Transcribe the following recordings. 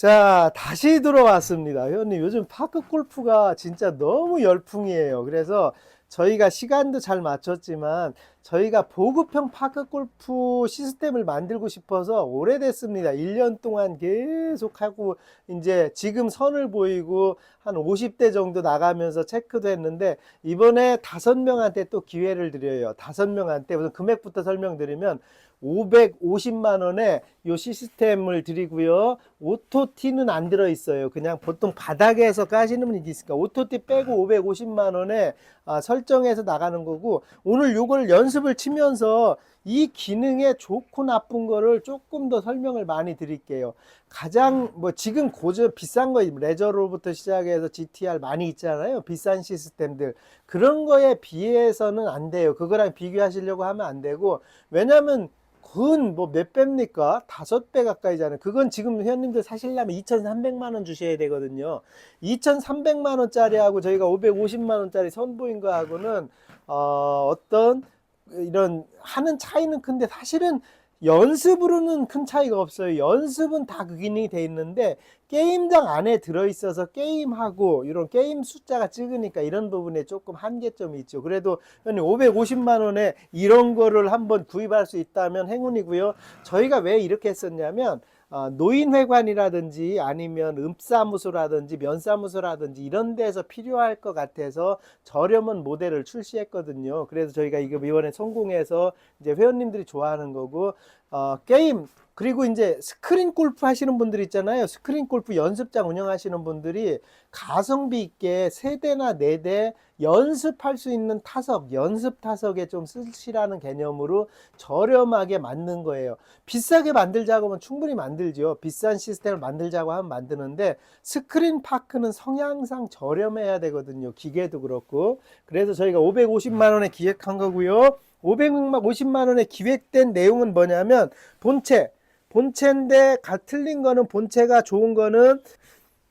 자, 다시 들어왔습니다. 회원님, 요즘 파크 골프가 진짜 너무 열풍이에요. 그래서 저희가 시간도 잘 맞췄지만 저희가 보급형 파크 골프 시스템을 만들고 싶어서 오래됐습니다. 1년 동안 계속 하고 이제 지금 선을 보이고 한 50대 정도 나가면서 체크도 했는데 이번에 다섯 명한테 또 기회를 드려요. 다섯 명한테 우선 금액부터 설명드리면 550만 원에 요 시스템을 드리고요. 오토티는 안 들어 있어요. 그냥 보통 바닥에서 까시는 분이 있으니까 오토티 빼고 550만 원에 아, 설정해서 나가는 거고 오늘 요걸 연습을 치면서 이 기능의 좋고 나쁜 거를 조금 더 설명을 많이 드릴게요. 가장 뭐 지금 고저 비싼 거 레저로부터 시작해서 GTR 많이 있잖아요. 비싼 시스템들 그런 거에 비해서는 안 돼요. 그거랑 비교하시려고 하면 안 되고 왜냐면 근뭐몇 배입니까? 다섯 배 가까이 잖아요. 그건 지금 회원님들 사시려면 2,300만 원 주셔야 되거든요. 2,300만 원짜리하고 저희가 550만 원짜리 선보인 거하고는 어, 어떤 이런 하는 차이는 큰데 사실은 연습으로는 큰 차이가 없어요. 연습은 다 그 기능이 돼 있는데 게임장 안에 들어 있어서 게임하고 이런 게임 숫자가 적으니까 이런 부분에 조금 한계점이 있죠. 그래도 형님 550만 원에 이런 거를 한번 구입할 수 있다면 행운이고요. 저희가 왜 이렇게 했었냐면 어, 노인회관이라든지 아니면 읍사무소라든지 면사무소라든지 이런 데서 필요할 것 같아서 저렴한 모델을 출시했거든요. 그래서 저희가 이거 이번에 성공해서 이제 회원님들이 좋아하는 거고 어, 게임 그리고 이제 스크린 골프 하시는 분들 있잖아요. 스크린 골프 연습장 운영하시는 분들이 가성비 있게 세 대나 네 대 연습할 수 있는 타석, 연습 타석에 좀 쓰시라는 개념으로 저렴하게 만든 거예요. 비싸게 만들자고 하면 충분히 만들죠. 비싼 시스템을 만들자고 하면 만드는데 스크린 파크는 성향상 저렴해야 되거든요. 기계도 그렇고. 그래서 저희가 550만 원에 기획한 거고요. 550만 원에 기획된 내용은 뭐냐면 본체, 본체인데 가 틀린 거는 본체가 좋은 거는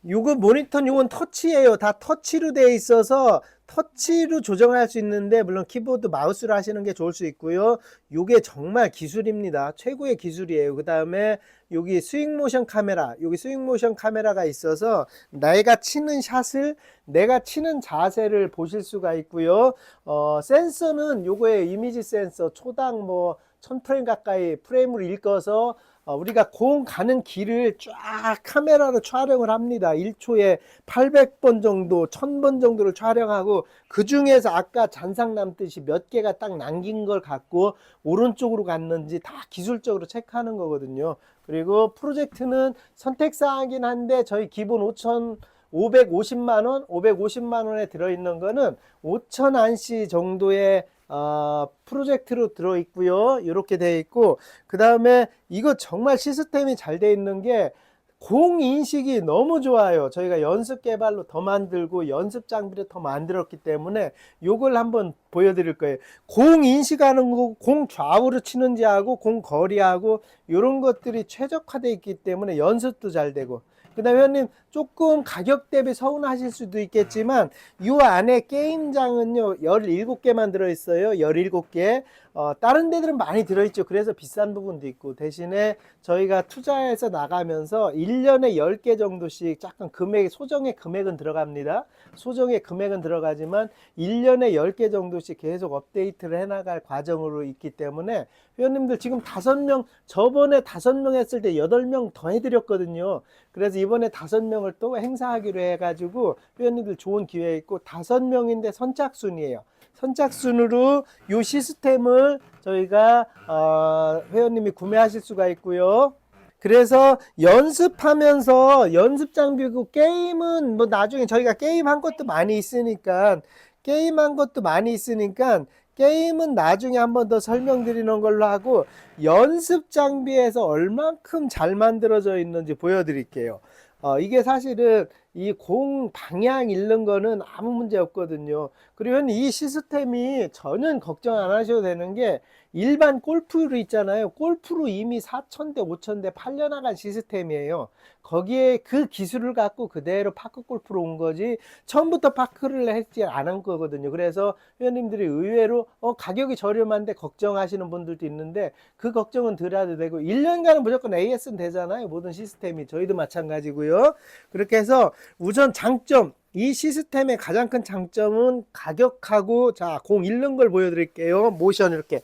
요거 모니터 요건 터치예요. 다 터치로 되어 있어서 터치로 조정할 수 있는데 물론 키보드 마우스로 하시는 게 좋을 수 있고요. 요게 정말 기술입니다. 최고의 기술이에요. 그다음에 여기 스윙 모션 카메라, 여기 스윙 모션 카메라가 있어서 내가 치는 샷을 내가 치는 자세를 보실 수가 있고요. 어, 센서는 요거에 이미지 센서 초당 뭐 1000프레임 가까이 프레임을 읽어서 어, 우리가 공 가는 길을 쫙 카메라로 촬영을 합니다. 1초에 800번 정도, 1000번 정도를 촬영하고 그 중에서 아까 잔상 남듯이 몇 개가 딱 남긴 걸 갖고 오른쪽으로 갔는지 다 기술적으로 체크하는 거거든요. 그리고 프로젝트는 선택사항이긴 한데 저희 기본 5천 550만 원, 550만 원에 들어 있는 거는 5천 안시 정도의 어, 프로젝트로 들어 있고요. 이렇게 되어 있고 그 다음에 이거 정말 시스템이 잘 되어 있는 게 공인식이 너무 좋아요. 저희가 연습 개발로 더 만들고 연습 장비를 더 만들었기 때문에 요걸 한번 보여드릴 거예요. 공 인식하는 거, 공 좌우로 치는지 하고 공 거리하고 이런 것들이 최적화되어 있기 때문에 연습도 잘 되고 그 다음에 회원님 조금 가격 대비 서운하실 수도 있겠지만 이 안에 게임장은요 17개만 들어있어요. 17개 어, 다른 데들은 많이 들어있죠. 그래서 비싼 부분도 있고 대신에 저희가 투자해서 나가면서 1년에 10개 정도씩 약간 금액 소정의 금액은 들어갑니다. 소정의 금액은 들어가지만 1년에 10개 정도씩 계속 업데이트를 해나갈 과정으로 있기 때문에 회원님들 지금 다섯 명 저번에 다섯 명 했을 때 여덟 명더 해드렸거든요. 그래서 이번에 다섯 명을 또 행사하기로 해가지고 회원님들 좋은 기회 있고 다섯 명인데 선착순이에요. 선착순으로 이 시스템을 저희가 어, 회원님이 구매하실 수가 있고요. 그래서 연습하면서 연습 장비고 게임은 뭐 나중에 저희가 게임 한 것도 많이 있으니까 게임 한 것도 많이 있으니까 게임은 나중에 한 번 더 설명드리는 걸로 하고 연습 장비에서 얼만큼 잘 만들어져 있는지 보여드릴게요. 어, 이게 사실은 이 공 방향 잃는 거는 아무 문제 없거든요. 그리고 이 시스템이 전혀 걱정 안 하셔도 되는 게 일반 골프로 있잖아요. 골프로 이미 4,000대, 5,000대 팔려나간 시스템이에요. 거기에 그 기술을 갖고 그대로 파크 골프로 온 거지 처음부터 파크를 했지 않은 거거든요. 그래서 회원님들이 의외로 어, 가격이 저렴한데 걱정하시는 분들도 있는데 그 걱정은 덜 해도 되고 1년간은 무조건 AS는 되잖아요. 모든 시스템이 저희도 마찬가지고요. 그렇게 해서 우선 장점 이 시스템의 가장 큰 장점은 가격하고 자 공 잃는 걸 보여드릴게요. 모션 이렇게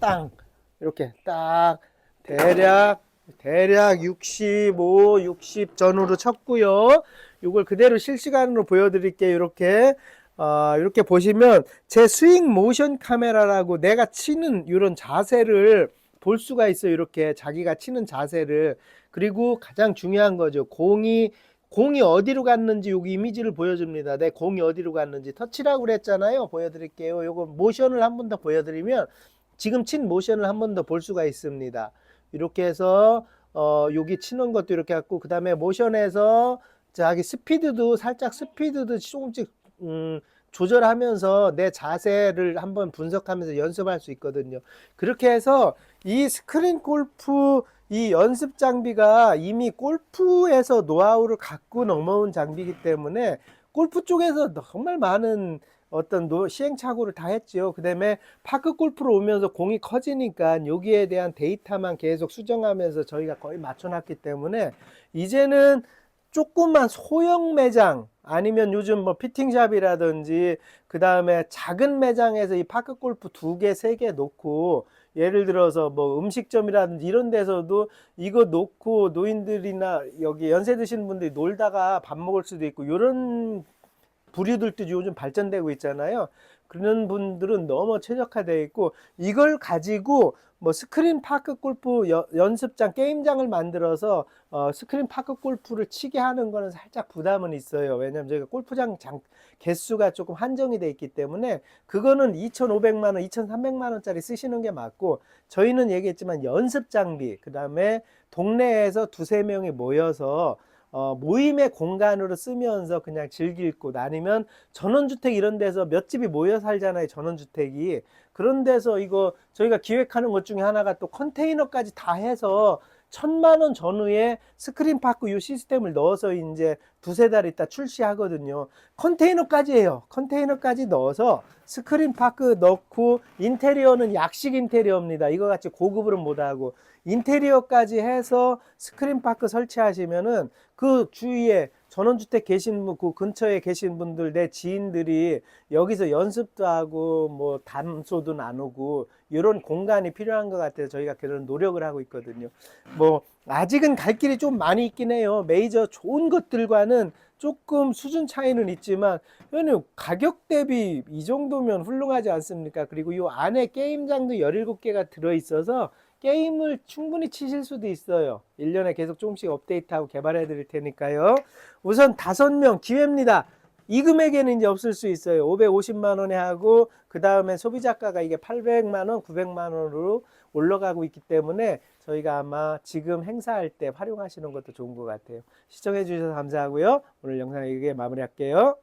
땅 이렇게 딱 대략 대략 65, 60 전후로 쳤고요. 이걸 그대로 실시간으로 보여드릴게요. 이렇게 어, 이렇게 보시면 제 스윙 모션 카메라라고 내가 치는 이런 자세를 볼 수가 있어요. 이렇게 자기가 치는 자세를 그리고 가장 중요한 거죠. 공이 공이 어디로 갔는지 여기 이미지를 보여줍니다. 내 공이 어디로 갔는지 터치라고 그랬잖아요. 보여드릴게요. 요거 모션을 한 번 더 보여드리면 지금 친 모션을 한 번 더 볼 수가 있습니다. 이렇게 해서 어 여기 치는 것도 이렇게 갖고 그 다음에 모션에서 자기 스피드도 살짝 스피드도 조금씩 음 조절하면서 내 자세를 한번 분석하면서 연습할 수 있거든요. 그렇게 해서 이 스크린 골프 이 연습 장비가 이미 골프에서 노하우를 갖고 넘어온 장비이기 때문에 골프 쪽에서 정말 많은 어떤 노, 시행착오를 다 했지요. 그 다음에 파크 골프로 오면서 공이 커지니까 여기에 대한 데이터만 계속 수정하면서 저희가 거의 맞춰놨기 때문에 이제는 조그만 소형 매장 아니면 요즘 뭐 피팅샵이라든지 그 다음에 작은 매장에서 이 파크 골프 두 개, 세 개 놓고 예를 들어서 뭐 음식점이라든지 이런 데서도 이거 놓고 노인들이나 여기 연세 드시는 분들이 놀다가 밥 먹을 수도 있고 이런 부류들도 요즘 발전되고 있잖아요. 그런 분들은 너무 최적화되어 있고 이걸 가지고 뭐 스크린 파크 골프 여- 연습장 게임장을 만들어서 어, 스크린 파크 골프를 치게 하는 거는 살짝 부담은 있어요. 왜냐면 저희가 골프장 장 개수가 조금 한정이 돼 있기 때문에 그거는 2,500만 원, 2,300만 원짜리 쓰시는 게 맞고 저희는 얘기했지만 연습 장비 그 다음에 동네에서 두세 명이 모여서 어, 모임의 공간으로 쓰면서 그냥 즐길 곳 아니면 전원주택 이런 데서 몇 집이 모여 살잖아요 전원주택이. 그런 데서 이거 저희가 기획하는 것 중에 하나가 또 컨테이너까지 다 해서 천만 원 전후에 스크린 파크 이 시스템을 넣어서 이제 두세 달 있다 출시하거든요. 컨테이너까지 해요. 컨테이너까지 넣어서 스크린 파크 넣고 인테리어는 약식 인테리어입니다. 이거 같이 고급으로 못하고 인테리어까지 해서 스크린 파크 설치하시면은 그 주위에 전원주택 계신 분, 그 근처에 계신 분들, 내 지인들이 여기서 연습도 하고, 뭐, 담소도 나누고, 이런 공간이 필요한 것 같아서 저희가 그런 노력을 하고 있거든요. 뭐, 아직은 갈 길이 좀 많이 있긴 해요. 메이저 좋은 것들과는 조금 수준 차이는 있지만, 회원님, 가격 대비 이 정도면 훌륭하지 않습니까? 그리고 이 안에 게임장도 17개가 들어있어서, 게임을 충분히 치실 수도 있어요. 1년에 계속 조금씩 업데이트하고 개발해 드릴 테니까요. 우선 다섯 명 기회입니다. 이 금액에는 이제 없을 수 있어요. 550만 원에 하고 그 다음에 소비자가가 이게 800만 원, 900만 원으로 올라가고 있기 때문에 저희가 아마 지금 행사할 때 활용하시는 것도 좋은 것 같아요. 시청해 주셔서 감사하고요. 오늘 영상 여기에 마무리할게요.